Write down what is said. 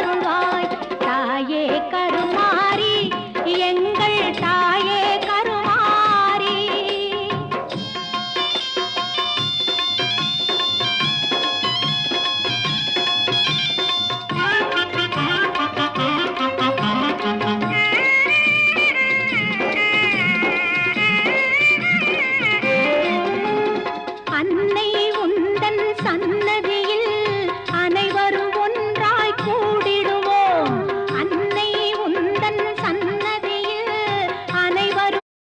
தருவாய் தாயே கருமாரி எங்கள் தாயே கருமாரி அன்னை